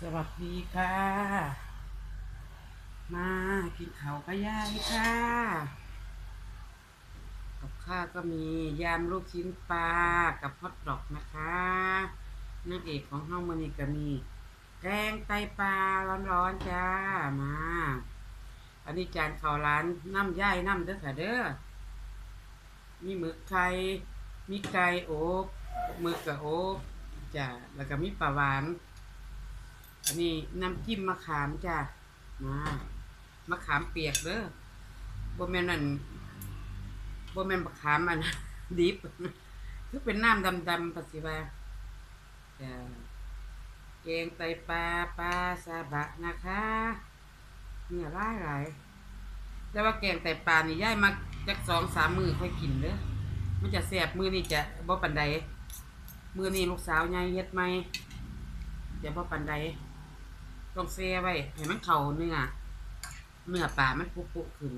สวัสดีค่ะ มากินข้าวกับยายค่ะกับข้าวก็มียำลูกชิ้นปลากับฮอทดอกนะคะนางเอกของเฮามันนี่ก็มีแกงไตปลาร้อนๆจ้ามาอันนี้จานข้าวร้านน้ำย่ายน้ำเด้อค่ะเด้อมีหมึกไข่มีไก่โอบหมึกกับโอบจ้ะแล้วก็มีปลาหวาน อันนี้น้ำจิ้มมะขามจ้ะมามะขามเปียกเด้อบ่แม่นนั่นบ่แม่นมะขามอันดิบคือเป็นน้ำดำๆปะสิวาจ้ะแกงไตปลาปลาซาบะนะคะเนื้อหลายหลายแต่ว่าแกงไตปลานี่ย่ายมาจักสองสามมือค่อยกินเด้อมันจะแซ่บมือนี่จะบ่ปันใดมือนี่ลูกสาวใหญ่เฮ็ดใหมจะบ่ปันใด ต้องแซ่ไว้ให้มันเข้าเนื้อเนื้อปลามันปุกๆขึ้น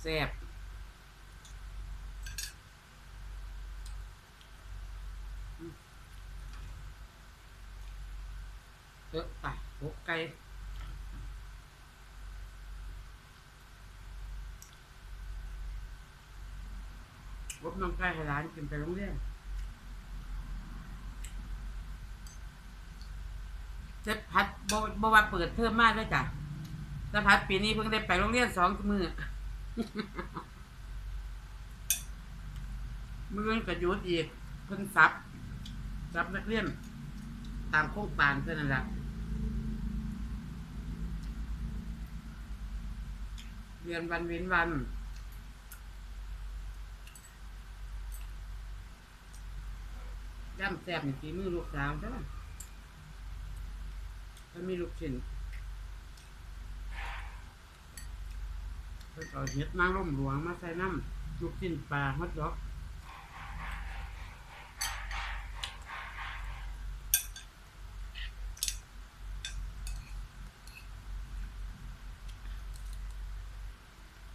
แซ่บอืมเออไปโอกไก่รบน้องไก่ให้ร้านกินไปโรงเรียน เจ็ดพัดบ่บ่ว่าเปิดเทอมมากด้วยจ้ะเจ็ดพัดปีนี้เพิ่งได้ไปโรงเรียนสองมือมือกับยุดอีกเพิ่งซับซับนักเรียนตามโครงการเพื่อนนั่นแหละเรียนวันเว้นวันย่ำแซ่บในฝีมือลูกสาวใช่ไหม มันมีลูกชิ้นเพิ่นเอาเห็ดนางร่มหลวงมาใส่น้ำลูกชิ้นปลาฮอตดอก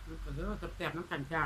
มันก็เด้อแซ่บๆน้ำกันจ้า